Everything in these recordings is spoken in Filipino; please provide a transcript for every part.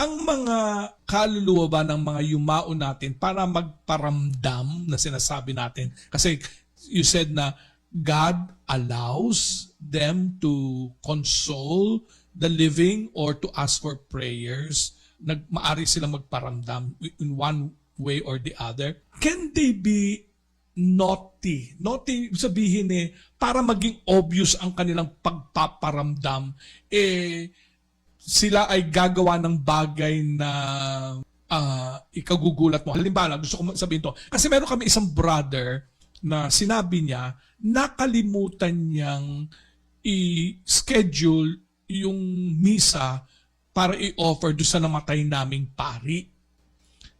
ang mga kaluluwa ba ng mga yumao natin para magparamdam na sinasabi natin? Kasi you said na God allows them to console the living or to ask for prayers. Nag maari silang magparamdam in one way or the other. Can they be naughty? Naughty sabihin eh para maging obvious ang kanilang pagpaparamdam eh sila ay gagawa ng bagay na ah, ikagugulat mo. Halimbawa, gusto ko sabihin to. Kasi meron kami isang brother na sinabi niya, nakalimutan niyang i-schedule yung misa para i-offer doon sa namatay naming pari.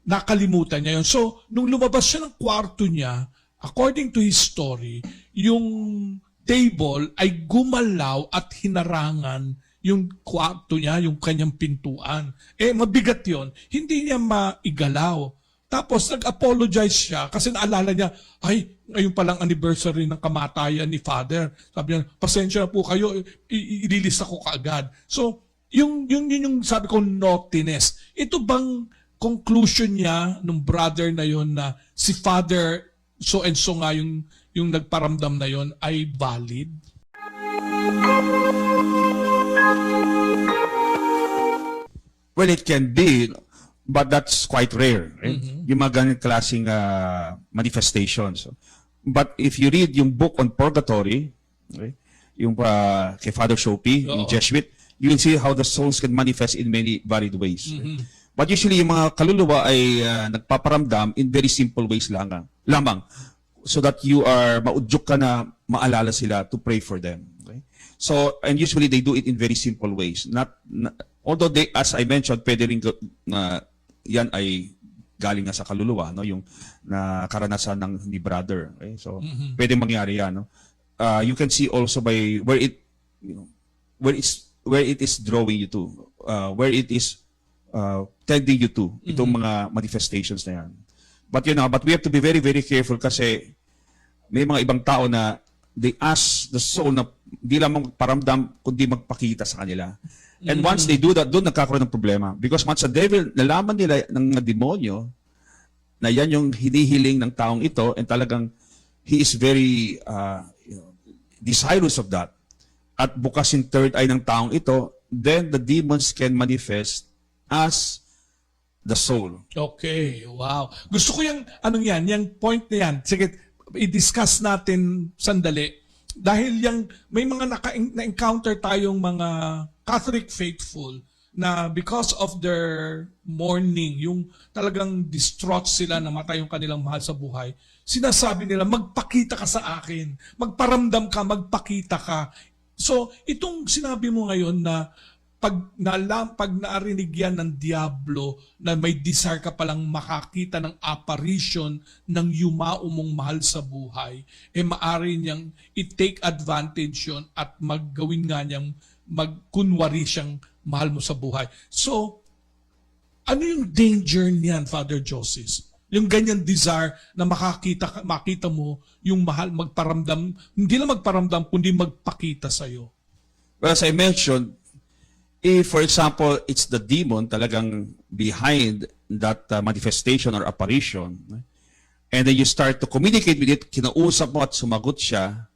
Nakalimutan niya yun. So, nung lumabas siya ng kwarto niya, according to his story, yung table ay gumalaw at hinarangan yung kwarto niya, yung kanyang pintuan. Eh, mabigat yon Hindi niya maigalaw. Tapos nag-apologize siya kasi naalala niya, ay, ngayon palang anniversary ng kamatayan ni Father. Sabi niya, pasensya na po kayo, ililista ko kaagad. So, yung, yung, yun yung sabi ko, naughtiness. Ito bang conclusion niya nung brother na yon na si Father so and so nga yung, yung nagparamdam na yon ay valid? Well, it can be, but that's quite rare. Right? Yung mga ganyan klaseng ah, manifestations. But if you read yung book on purgatory, okay, yung ah, kay Father Shopi, yung Oo. Jesuit, you will see how the souls can manifest in many varied ways. But usually, yung mga kaluluwa ay ah, nagpaparamdam in very simple ways lang, lamang. So that you are, maudyok ka na maalala sila to pray for them. So, and usually they do it in very simple ways. Not, na- although they, as I mentioned, pwede rin na yan ay galing nga sa kaluluwa, no? Yung na karanasan ng ni brother. Okay? So, pwede mangyari yan, no? Uh, you can see also by where it, you know, where it's where it is drawing you to, uh, where it is uh, tending you to, itong mga manifestations na yan. But you know, but we have to be very, very careful kasi may mga ibang tao na they ask the soul na di lamang paramdam, kundi magpakita sa kanila. And once they do that, doon nagkakaroon ng problema. Because once the devil, nalaman nila ng mga demonyo na yan yung hinihiling ng taong ito and talagang he is very uh, you know, desirous of that at bukas yung third eye ng taong ito, then the demons can manifest as the soul. Okay, wow. Gusto ko yung, anong yan, yung point na yan. Sige, i-discuss natin sandali. Dahil yung, may mga naka, na-encounter tayong mga Catholic faithful na because of their mourning, yung talagang distraught sila na matay yung kanilang mahal sa buhay, sinasabi nila, magpakita ka sa akin, magparamdam ka, magpakita ka. So, itong sinabi mo ngayon na pag nalam, pag naarinig yan ng Diablo na may desire ka palang makakita ng apparition ng yumao mong mahal sa buhay, eh maari niyang i-take advantage yon at maggawin nga niyang magkunwari siyang mahal mo sa buhay. So, ano yung danger niyan, Father Joseph? Yung ganyan desire na makakita ka- makita mo yung mahal magparamdam, hindi lang magparamdam kundi magpakita sa iyo. Well, as I mentioned, if, for example, it's the demon talagang behind that uh, manifestation or apparition, and then you start to communicate with it, kinausap mo at sumagot siya,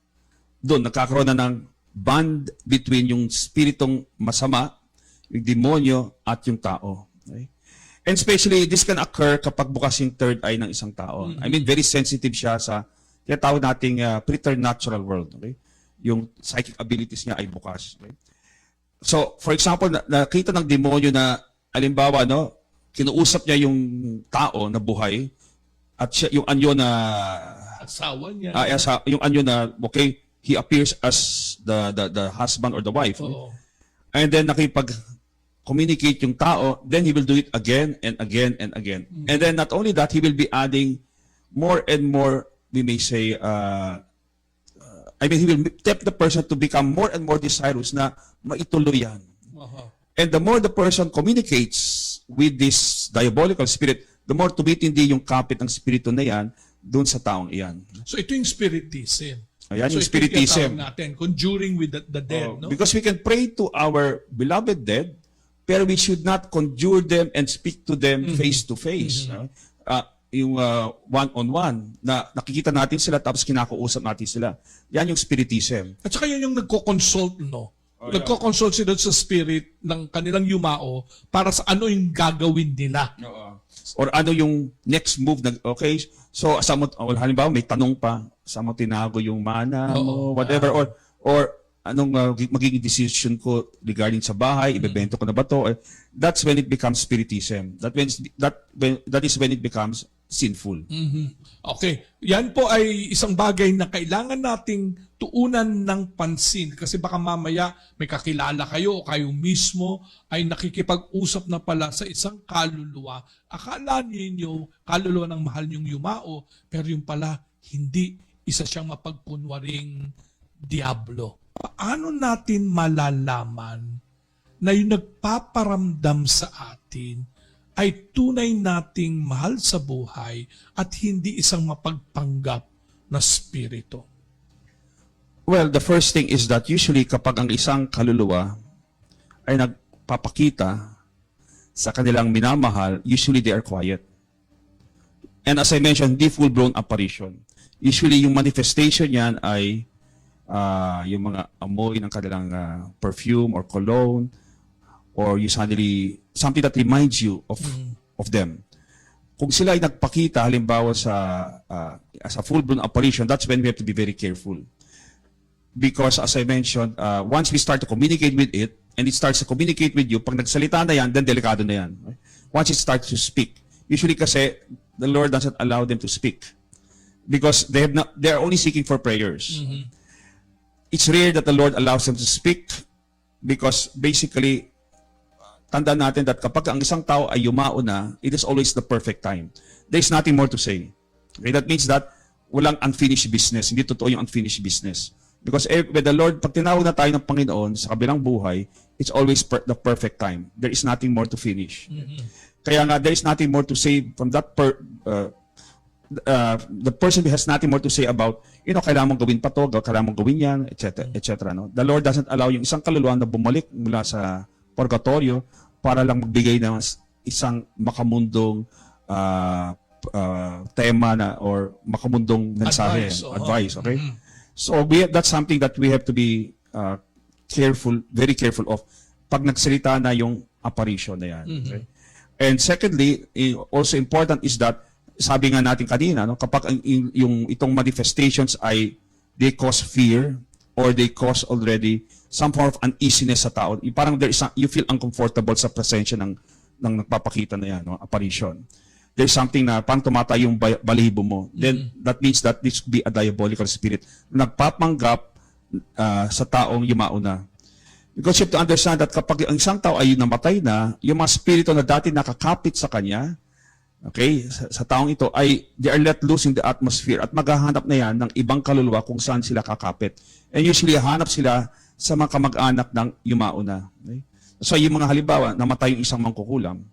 doon nagkakaroon na ng bond between yung spiritong masama, yung demonyo, at yung tao. Okay? And especially, this can occur kapag bukas yung third eye ng isang tao. I mean, very sensitive siya sa tinatawag nating uh, preternatural world. Okay? Yung psychic abilities niya ay bukas. Okay? So, for example, na- nakita ng demonyo na, alimbawa, no, kinuusap niya yung tao na buhay at siya, yung anyo na, Asawa niya. ah, as, yung anyo na, okay, he appears as the, the, the husband or the wife. Oo. And then nakipag communicate yung tao, then he will do it again and again and again. And then not only that, he will be adding more and more, we may say, uh, uh, I mean, he will tempt the person to become more and more desirous na maituloy yan. Aha. And the more the person communicates with this diabolical spirit, the more tumitindi yung kapit ng spirito na yan doon sa taong iyan. So ito yung spiritism. Ayan, so yung ito spiritism. natin, conjuring with the, the dead, Oh, no? Because we can pray to our beloved dead pero we should not conjure them and speak to them face to face. no? Ah, yung ah, one-on-one na nakikita natin sila tapos kinakausap natin sila. Yan yung spiritism. At saka yun yung nagko-consult, no? Nagko-consult sila sa spirit ng kanilang yumao para sa ano yung gagawin nila. Or ano yung next move na, okay, so sa mo, oh, halimbawa may tanong pa, sa mo tinago yung mana Oo. mo, whatever, or, or anong uh, magiging decision ko regarding sa bahay, ibebento ko na ba to? Eh, That's when it becomes spiritism. That when that when, that is when it becomes sinful. Mhm. Okay. Yan po ay isang bagay na kailangan nating tuunan ng pansin kasi baka mamaya may kakilala kayo o kayo mismo ay nakikipag-usap na pala sa isang kaluluwa. Akala ninyo kaluluwa ng mahal niyong yumao pero yung pala hindi isa siyang mapagkunwaring diablo. Paano natin malalaman na yung nagpaparamdam sa atin ay tunay nating mahal sa buhay at hindi isang mapagpanggap na spirito. Well, the first thing is that usually kapag ang isang kaluluwa ay nagpapakita sa kanilang minamahal, usually they are quiet. And as I mentioned, hindi full-blown apparition. Usually yung manifestation yan ay ah, yung mga amoy ng kanilang ah, perfume or cologne or you suddenly, something that reminds you of of them. Kung sila ay nagpakita, halimbawa sa ah, as a full-blown apparition, that's when we have to be very careful because as I mentioned, uh, once we start to communicate with it, and it starts to communicate with you, pag nagsalita na yan, then delikado na yan. Once it starts to speak, usually kasi the Lord doesn't allow them to speak because they have not, they are only seeking for prayers. It's rare that the Lord allows them to speak because basically, tandaan natin that kapag ang isang tao ay yumao na, it is always the perfect time. There's nothing more to say. Okay, that means that walang unfinished business. Hindi totoo yung unfinished business. Because eh, with the Lord, pag tinawag na tayo ng Panginoon sa kabilang buhay, it's always per- the perfect time. There is nothing more to finish. Kaya nga, there is nothing more to say from that per, uh, uh, the person has nothing more to say about, you know, kailangan mong gawin pa to, kailangan mong gawin yan, etc. etc. no? The Lord doesn't allow yung isang kaluluwa na bumalik mula sa purgatorio para lang magbigay ng isang makamundong uh, uh, tema na or makamundong mensahe, Advice, oo. advice okay? So we that's something that we have to be uh, careful, very careful of pag nagsalita na yung apparition na yan. Okay? And secondly, also important is that sabi nga natin kanina, no, kapag yung itong manifestations ay they cause fear or they cause already some form of uneasiness sa tao. Parang there is a- you feel uncomfortable sa presensya ng ng nagpapakita na yan, no, apparition. There's something na parang tumatay yung balahibo mo. Then that means that this could be a diabolical spirit. Nagpapanggap ah, sa taong yumao na. Because you have to understand that kapag ang isang tao ay namatay na, yung mga spirito na dati nakakapit sa kanya, okay, sa, sa taong ito, ay they are let loose in the atmosphere at maghahanap na yan ng ibang kaluluwa kung saan sila kakapit. And usually, hanap sila sa mga kamag-anak ng yumao na. Okay? So, yung mga halimbawa, namatay yung isang mangkukulam,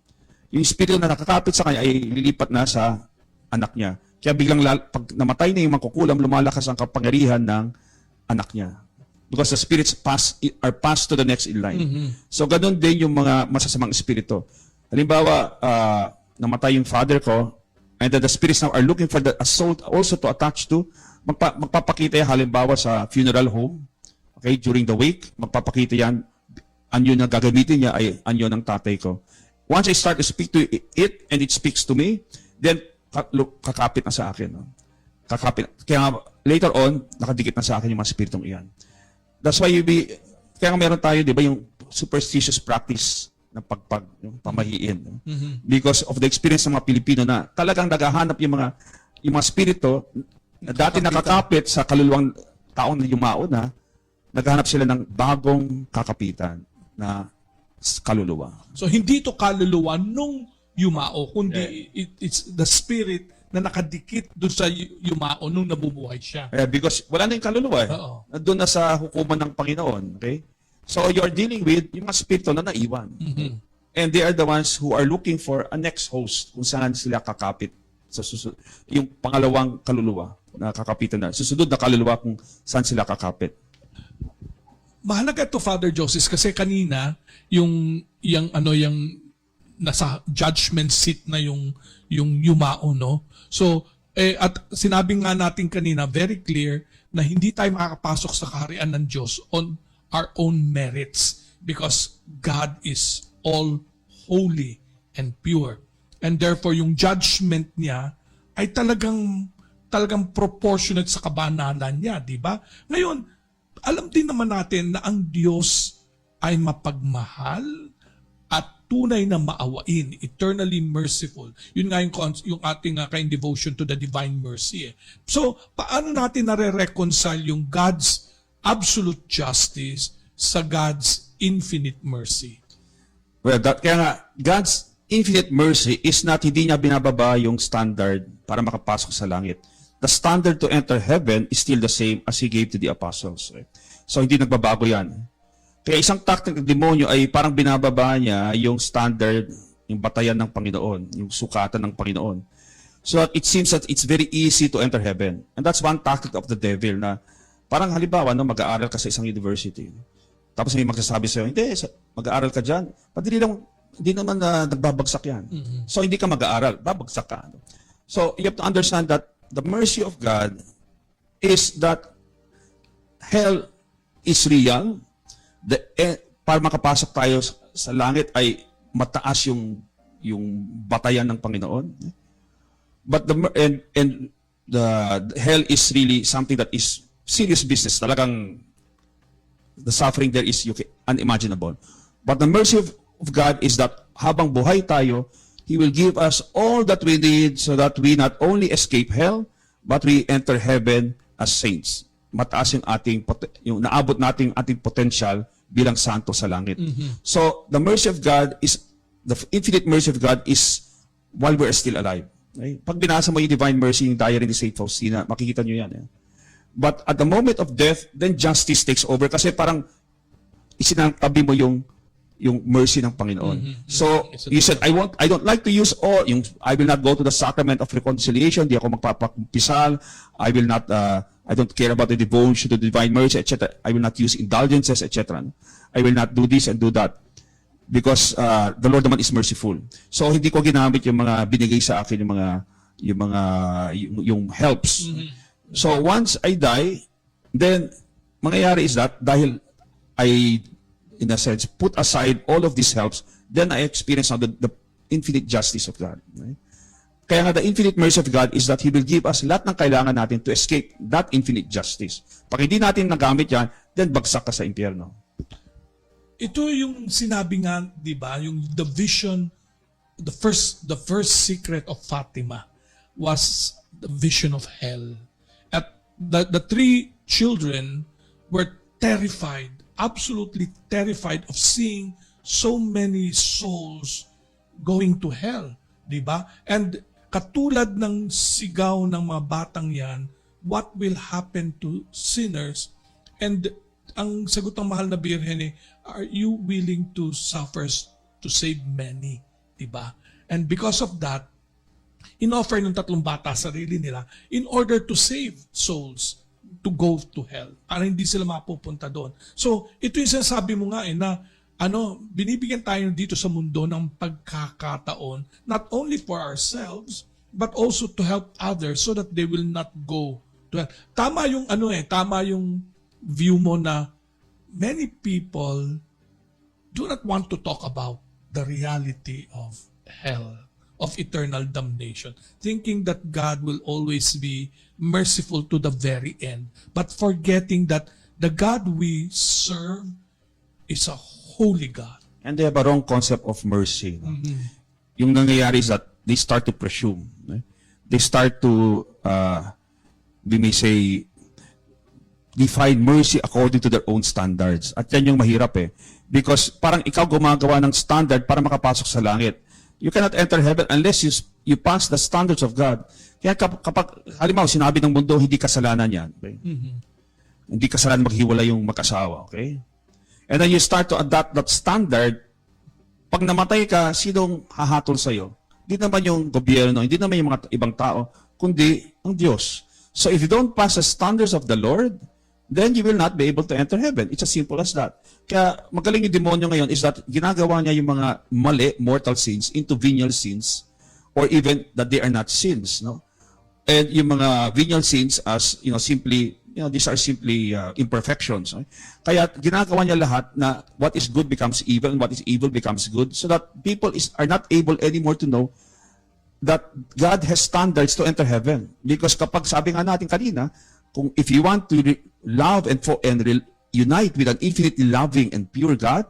yung spirito na nakakapit sa kanya ay lilipat na sa anak niya. Kaya biglang lal- pag namatay na yung mangkukulam, lumalakas ang kapangyarihan ng anak niya. Because the spirits pass are passed to the next in line. So ganun din yung mga masasamang espiritu. Halimbawa, ah, namatay yung father ko, and then the spirits now are looking for the a soul also to attach to. Magpa, magpapakita yan halimbawa sa funeral home. Okay, during the wake, magpapakita yan. Anyo na gagamitin niya ay anyo ng tatay ko. Once I start to speak to it and it speaks to me, then lu- kakapit na sa akin. No? Kakapit. Kaya later on, nakadikit na sa akin yung mga spiritong iyan. That's why you be, kaya meron tayo, di ba, yung superstitious practice na pagpag, yung pamahiin. no? Because of the experience ng mga Pilipino na talagang naghahanap yung mga, yung mga spirito na dati nakakapit sa kaluluwang taong na yumao na, naghahanap sila ng bagong kakapitan na kaluluwa. So hindi ito kaluluwa nung yumao, kundi it- it's the spirit na nakadikit doon sa yu- yumao nung nabubuhay siya. Eh, because wala na yung kaluluwa eh. Oo. Nandun na sa hukuman ng Panginoon. Okay? So you're dealing with yung mga spirito na naiwan. And they are the ones who are looking for a next host kung saan sila kakapit sa susunod. Yung pangalawang kaluluwa na kakapitan na. Susunod na kaluluwa kung saan sila kakapit. mahalaga ito, Father Joseph, kasi kanina, yung, yung ano, yung nasa judgment seat na yung, yung yumao, no? So, eh, at sinabi nga natin kanina, very clear, na hindi tayo makakapasok sa kaharian ng Diyos on our own merits because God is all holy and pure. And therefore, yung judgment niya ay talagang talagang proportionate sa kabanalan niya, di ba? Ngayon, alam din naman natin na ang Diyos ay mapagmahal at tunay na maawain, eternally merciful. Yun nga yung, yung ating uh, kind devotion to the divine mercy. Eh. So, paano natin nare-reconcile yung God's absolute justice sa God's infinite mercy? Well, that, kaya nga, God's infinite mercy is not hindi niya binababa yung standard para makapasok sa langit. The standard to enter heaven is still the same as He gave to the apostles. right? So, hindi nagbabago yan. Kaya isang tactic ng demonyo ay parang binababa niya yung standard, yung batayan ng Panginoon, yung sukatan ng Panginoon. So it seems that it's very easy to enter heaven. And that's one tactic of the devil na parang halimbawa, no, mag-aaral ka sa isang university. Tapos may magsasabi sa'yo, hindi, mag-aaral ka dyan. Padali lang, hindi naman na nagbabagsak yan. So hindi ka mag-aaral, babagsak ka. So you have to understand that the mercy of God is that hell is real. The, eh, para makapasok tayo sa, sa langit ay mataas yung yung batayan ng Panginoon. But the and and the, the hell is really something that is serious business. Talagang the suffering there is you unimaginable. But the mercy of, of God is that habang buhay tayo, He will give us all that we need so that we not only escape hell, but we enter heaven as saints. Mataas yung ating, yung naabot nating ating potential bilang santo sa langit. So, the mercy of God is, the infinite mercy of God is while we're still alive. Okay? Pag binasa mo yung divine mercy, yung diary ni Saint Faustina, makikita nyo yan. Eh? But at the moment of death, then justice takes over kasi parang isinantabi mo yung yung mercy ng Panginoon. So, you said, I want, I don't like to use all, yung, I will not go to the sacrament of reconciliation, di ako magpapakumpisal, I will not, uh, I don't care about the devotion to the divine mercy, etc. I will not use indulgences, etc. I will not do this and do that because uh, the Lord naman is merciful. So hindi ko ginamit yung mga binigay sa akin yung mga yung mga yung, yung helps. So once I die, then mangyayari is that dahil I in a sense put aside all of these helps, then I experience now the, the infinite justice of God. Right? Kaya nga the infinite mercy of God is that He will give us lahat ng kailangan natin to escape that infinite justice. Pag hindi natin nagamit yan, then bagsak ka sa impyerno. Ito yung sinabi nga, 'di ba, yung the vision the first the first secret of Fatima was the vision of hell. The the three children were terrified, absolutely terrified of seeing so many souls going to hell, 'di ba? And katulad ng sigaw ng mga batang 'yan, what will happen to sinners? And ang sagot ng mahal na birhen eh, are you willing to suffer to save many? Diba? And because of that, in-offer ng tatlong bata sarili nila in order to save souls to go to hell. Para hindi sila mapupunta doon. So, ito yung sinasabi mo nga eh, na ano, binibigyan tayo dito sa mundo ng pagkakataon not only for ourselves but also to help others so that they will not go to hell. Tama yung ano eh, tama yung view mo na many people do not want to talk about the reality of hell, of eternal damnation, thinking that God will always be merciful to the very end, but forgetting that the God we serve is a holy God. And they have a wrong concept of mercy. no? Yung nangyayari is that they start to presume. no? They start to, uh, we may say, define mercy according to their own standards. At yan yung mahirap eh. Because parang ikaw gumagawa ng standard para makapasok sa langit. You cannot enter heaven unless you, you pass the standards of God. Kaya kap- kapag, halimbawa, sinabi ng mundo, hindi kasalanan yan. Okay? Hindi kasalanan maghiwalay yung mag-asawa. Okay? And then you start to adopt that standard. Pag namatay ka, sinong hahatol sa'yo? Hindi naman yung gobyerno, hindi naman yung mga ibang tao, kundi ang Diyos. So if you don't pass the standards of the Lord, then you will not be able to enter heaven. It's as simple as that. Kaya magaling yung demonyo ngayon is that ginagawa niya yung mga mali, mortal sins into venial sins or even that they are not sins, no? And yung mga venial sins as, you know, simply, you know, these are simply uh, imperfections. no? Kaya ginagawa niya lahat na what is good becomes evil and what is evil becomes good so that people is are not able anymore to know that God has standards to enter heaven. Because kapag sabi nga natin kanina, kung if you want to love and fo- and re- unite with an infinitely loving and pure God,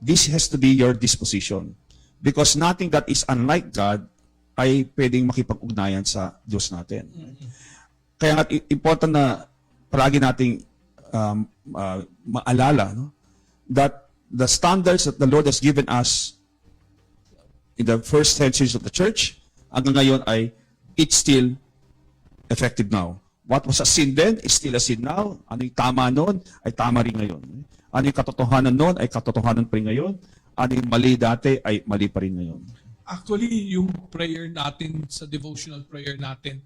this has to be your disposition. Because nothing that is unlike God ay pwedeng makipag-ugnayan sa Diyos natin. Kaya nga important na palagi nating um, uh, maalala no? that the standards that the Lord has given us in the first centuries of the church hanggang ngayon ay it's still effective now. What was a sin then is still a sin now. Ano yung tama noon ay tama rin ngayon. Ano yung katotohanan noon ay katotohanan pa rin ngayon. Ano yung mali dati ay mali pa rin ngayon. Actually, yung prayer natin sa devotional prayer natin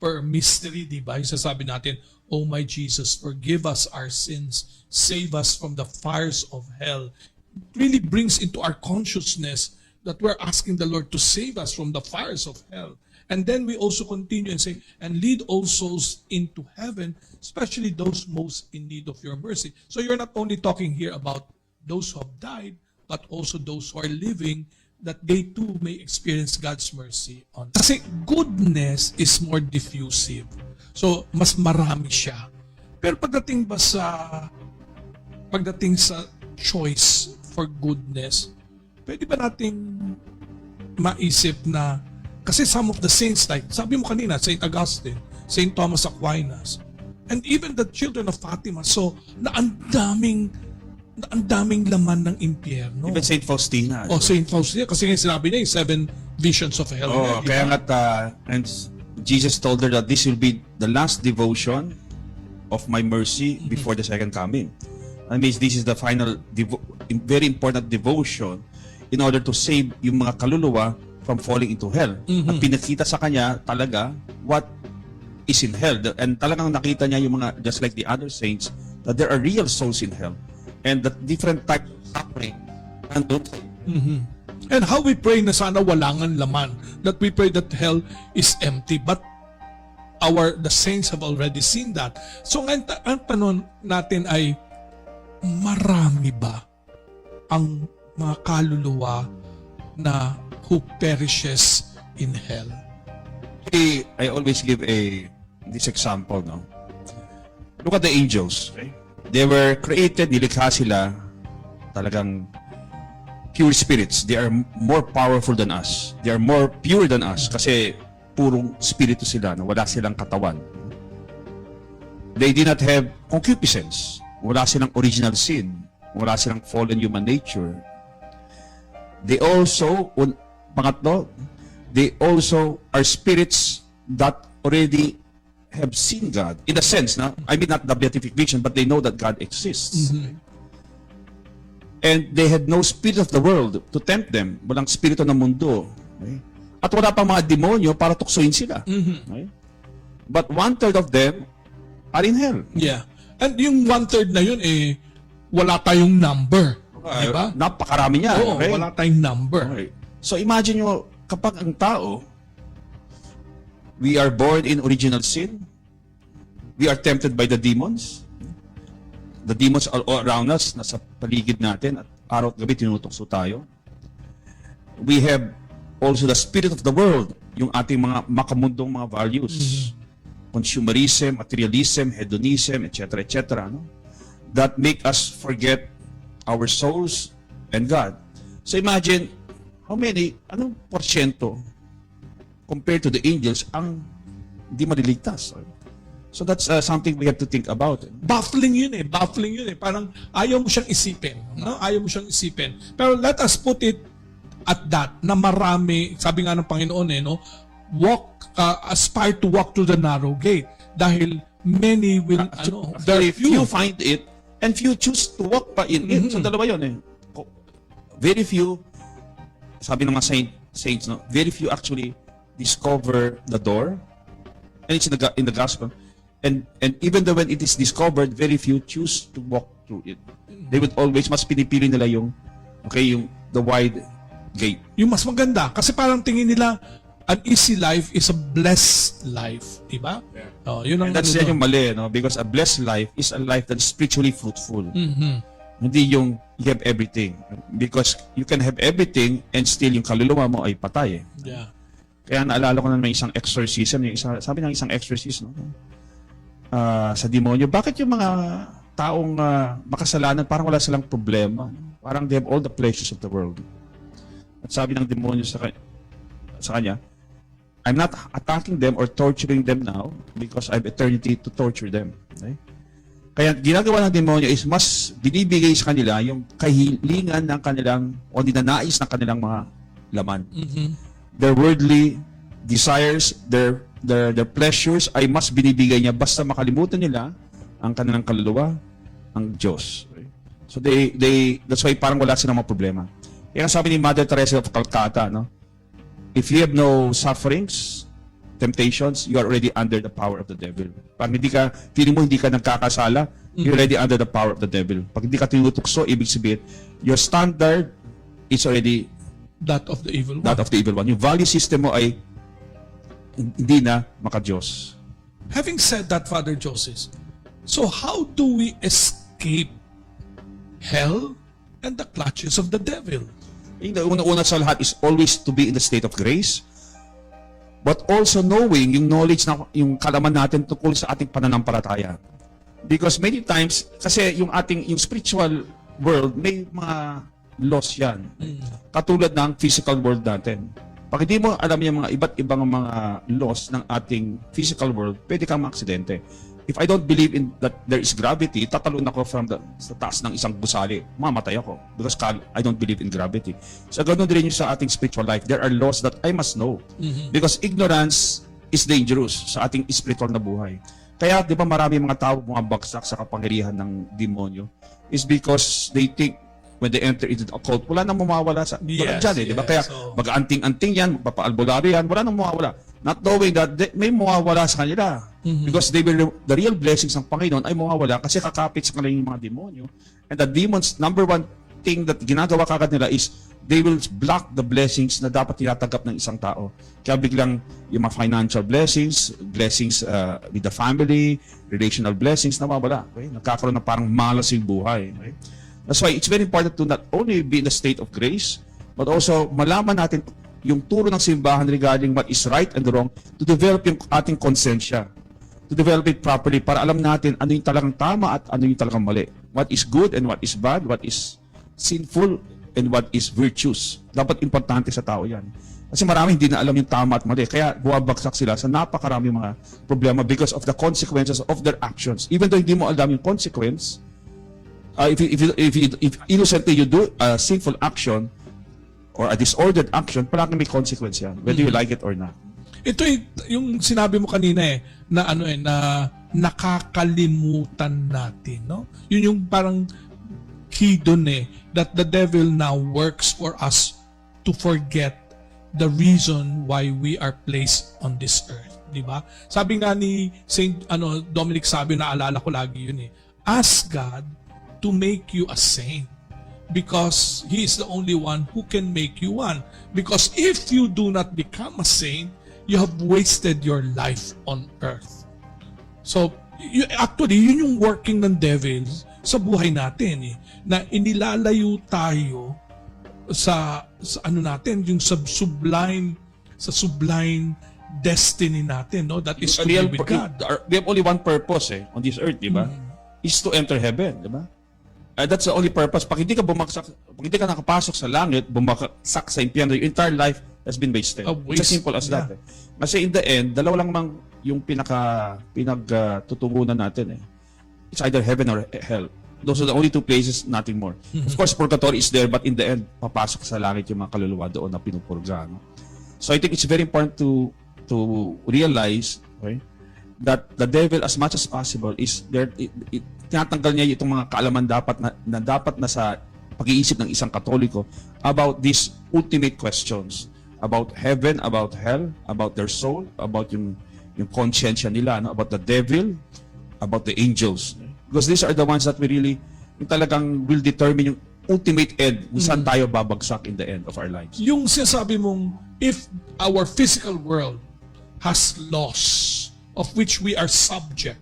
per mystery, di ba? Yung sasabi natin, Oh my Jesus, forgive us our sins, save us from the fires of hell. It really brings into our consciousness that we're asking the Lord to save us from the fires of hell. And then we also continue and say, and lead all souls into heaven, especially those most in need of your mercy. So you're not only talking here about those who have died, but also those who are living, that they too may experience God's mercy on. Kasi goodness is more diffusive. So, mas marami siya. Pero pagdating ba sa pagdating sa choice for goodness, pwede ba nating maisip na kasi some of the saints like sabi mo kanina St. Augustine, St. Thomas Aquinas, and even the children of Fatima. So, na ang daming na ang daming laman ng impyerno. Even St. Faustina. O St. Faustina, kasi nga sinabi niya yung seven visions of hell. Oh, kaya nga uh, and Jesus told her that this will be the last devotion of my mercy before the second coming. That means this is the final very important devotion in order to save yung mga kaluluwa from falling into hell. At pinakita sa kanya talaga what is in hell. And talagang nakita niya yung mga, just like the other saints, that there are real souls in hell. And that different types of suffering nandun sa And how we pray na sana walangan laman. That we pray that hell is empty. But our the saints have already seen that. So ngayon, ta- ang tanong natin ay, marami ba ang mga kaluluwa na who perishes in hell? Actually, I always give a this example, no? Look at the angels. Okay? They were created, nilikha sila talagang pure spirits. They are more powerful than us. They are more pure than us kasi purong spirito sila, no? wala silang katawan. They did not have concupiscence. Wala silang original sin. Wala silang fallen human nature. They also, un, pangatlo, they also are spirits that already have seen God. In a sense, na, I mean not the beatific vision, but they know that God exists. And they had no spirit of the world to tempt them. Walang spirito ng mundo. Okay? At wala pa mga demonyo para tuksoin sila. Okay? But one-third of them are in hell. Yeah. And yung one-third na yun, eh, wala tayong number. Di ba? Napakarami niya. Oo, okay? wala tayong number. Okay. So imagine nyo, kapag ang tao, we are born in original sin, we are tempted by the demons, the demons are all around us, nasa paligid natin, at araw at gabi tinutokso tayo. We have also the spirit of the world, yung ating mga makamundong mga values. Consumerism, materialism, hedonism, etc., etc., no? that make us forget our souls and God. So imagine, how many, anong porsyento compared to the angels ang di maliligtas? So that's uh, something we have to think about. Baffling yun eh. Baffling yun eh. Parang ayaw mo siyang isipin. No? Ayaw mo siyang isipin. Pero let us put it at that na marami, sabi nga ng Panginoon eh, no? Walk, uh, aspire to walk through the narrow gate. Dahil many will, ano, there Very few. few find it and few choose to walk pa in it. So dalawa yun eh. Ko- Very few, sabi ng mga saint, saints, no? very few actually discover the door. And it's in the, in the gospel. and and even though when it is discovered, very few choose to walk through it. They would always mas pinipili nila yung okay yung the wide gate. Yung mas maganda. Kasi parang tingin nila, an easy life is a blessed life. Diba? Oh, yun ang And that's ano yan yung mali, no? Because a blessed life is a life that is spiritually fruitful. Mhm. Hindi yung you have everything. Because you can have everything and still yung kaluluwa mo ay patay. Eh. Yeah. Kaya naalala ko na may isang exorcism, yung isa, sabi ng isang exorcist, no? Ah, sa demonyo, bakit yung mga taong ah, makasalanan parang wala silang problema? Parang they have all the pleasures of the world. At sabi ng demonyo sa, sa kanya, I'm not attacking them or torturing them now because I have eternity to torture them. Okay? Kaya ginagawa ng demonyo is mas binibigay sa kanila yung kahilingan ng kanilang o ninanais ng kanilang mga laman Mhm. their worldly desires, their their their pleasures ay mas binibigay niya basta makalimutan nila ang kanilang kaluluwa, ang Diyos. Okay? So they they that's why parang wala silang mga problema. Kaya sabi ni Mother Teresa of Calcutta, no? If you have no sufferings, temptations, you are already under the power of the devil. Pag hindi ka, feeling mo hindi ka nagkakasala, you're already under the power of the devil. Pag hindi ka tinutukso, ibig sabihin, your standard is already That of the evil one. that of the evil one. Yung value system mo ay hindi na maka-Diyos. Having said that, Father Joseph, so how do we escape hell and the clutches of the devil? Yung una-una sa lahat is always to be in the state of grace, but also knowing yung knowledge na yung kalaman natin tungkol sa ating pananampalataya. Because many times, kasi yung ating, yung spiritual world, may mga laws yan. Katulad ng physical world natin. Pag hindi mo alam yung mga iba't ibang mga laws ng ating physical world, pwede kang maaksidente. If I don't believe in that there is gravity, tatalon ako from the sa taas ng isang gusali. Mamatay ako because I don't believe in gravity. So ganun din sa ating spiritual life. There are laws that I must know. Because ignorance is dangerous sa ating spiritual na buhay. Kaya 'di ba marami mga tao bumabagsak sa kapangyarihan ng demonyo is because they think when they enter into the occult, wala nang mawawala sa Yes, dyan eh, di ba? yes. Kaya So- mag-anting-anting yan, magpapaalbularyo yan, wala nang mawawala. Not knowing that they, may mawawala sa kanila. Because they will, the real blessings ng Panginoon ay mawawala kasi kakapit sa kanila yung mga demonyo. And the demons, number one thing that ginagawa kagad nila is they will block the blessings na dapat tinatanggap ng isang tao. Kaya biglang yung mga financial blessings, blessings uh, with the family, relational blessings, nawawala. Okay? Nagkakaroon ng parang malas yung buhay. Okay? That's why it's very important to not only be in a state of grace, but also malaman natin yung turo ng simbahan regarding what is right and wrong to develop yung ating konsensya. To develop it properly para alam natin ano yung talagang tama at ano yung talagang mali. What is good and what is bad, what is sinful and what is virtuous. Dapat importante sa tao yan. Kasi marami hindi na alam yung tama at mali. Kaya buwabagsak sila sa napakarami mga problema because of the consequences of their actions. Even though hindi mo alam yung consequence, uh, if, you, if, if, if innocently you do a sinful action or a disordered action, palagi may consequence yan, whether you like it or not. Ito ay yung sinabi mo kanina eh na ano eh na nakakalimutan natin, no? Yun yung parang key dun eh that the devil now works for us to forget the reason why we are placed on this earth, di ba? Sabi nga ni Saint ano Dominic sabi naalala ko lagi yun eh. Ask God to make you a saint because he is the only one who can make you one. Because if you do not become a saint, you have wasted your life on earth. So, y- actually, yun yung working ng devil sa buhay natin eh, na inilalayo tayo sa, sa ano natin, yung sub sublime, sa sublime destiny natin, no? That is to be Real, with God. our- we have only one purpose eh, on this earth, di ba? Is to enter heaven, di ba? Uh, that's the only purpose. Pag hindi ka bumaksak, pag hindi ka nakapasok sa langit, bumaksak sa impyerno, your entire life has been wasted. A It's as simple as Yeah. that. Eh. Kasi in the end, dalawa lang mang yung pinaka pinagtutungunan natin eh. It's either heaven or hell. Those are the only two places, nothing more. Of course, purgatory is there, but in the end, papasok sa langit yung mga kaluluwa doon na pinupurga. No? So I think it's very important to to realize okay, that the devil as much as possible is there it, it, tinatanggal niya itong mga kaalaman dapat na, na dapat na sa pag-iisip ng isang katoliko about these ultimate questions about heaven, about hell, about their soul, about yung yung conscience nila no, about the devil, about the angels. Because these are the ones that we really, yung talagang will determine yung ultimate end kung saan tayo babagsak in the end of our lives. Yung sinasabi mong, if our physical world has laws of which we are subject,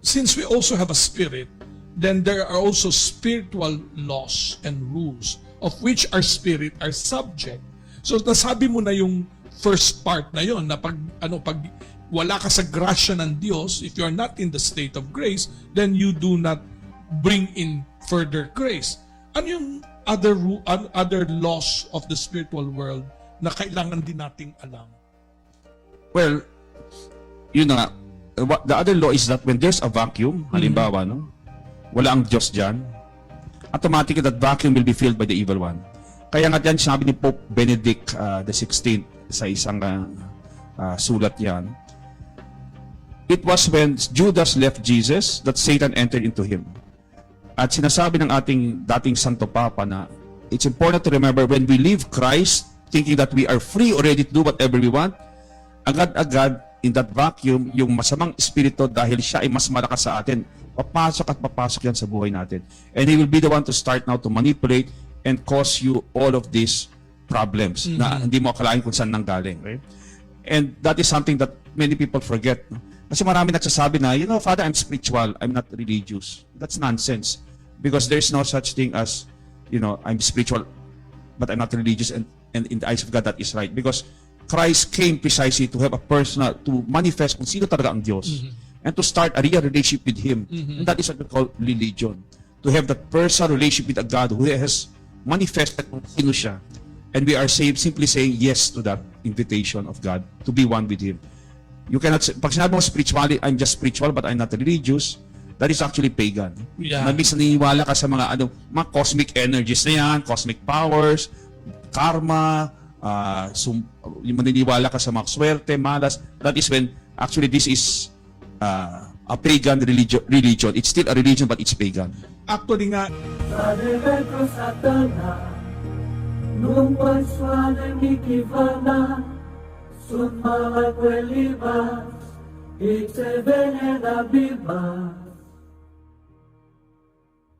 since we also have a spirit, then there are also spiritual laws and rules of which our spirit are subject. So nasabi mo na yung first part na yon na pag ano pag wala ka sa grasya ng Diyos, if you are not in the state of grace, then you do not bring in further grace. Ano yung other other laws of the spiritual world na kailangan din nating alam? Well, yun na nga. The other law is that when there's a vacuum, halimbawa, no, wala ang Diyos dyan, automatically that vacuum will be filled by the evil one. Kaya nga dyan sabi ni Pope Benedict uh, the 16th sa isang uh, uh, sulat yan, It was when Judas left Jesus that Satan entered into him. At sinasabi ng ating dating Santo Papa na it's important to remember when we leave Christ, thinking that we are free already to do whatever we want, agad-agad in that vacuum, yung masamang espiritu dahil siya ay mas malakas sa atin, papasok at papasok yan sa buhay natin. And he will be the one to start now to manipulate and cause you all of these problems na hindi mo akalain kung saan nanggaling. Right? And that is something that many people forget. no? Kasi marami nagsasabi na, you know, Father, I'm spiritual, I'm not religious. That's nonsense. Because there's no such thing as, you know, I'm spiritual, but I'm not religious. And, and in the eyes of God, that is right. Because Christ came precisely to have a personal, to manifest kung sino talaga ang Diyos. And to start a real relationship with Him. And that is what we call religion. To have that personal relationship with a God who has manifested kung sino siya. And we are saying, simply saying yes to that invitation of God to be one with Him. You cannot pag sinabi mo spirituality, I'm just spiritual but I'm not religious, that is actually pagan. Yeah. Na minsan naniniwala ka sa mga ano, mga cosmic energies na yan, cosmic powers, karma, uh, sum, maniniwala ka sa mga swerte, malas, that is when actually this is uh, a pagan religion, religion. It's still a religion but it's pagan. Actually nga, nung pagsuanay mi kivana, sun mga kwelibas, ikse venena biba,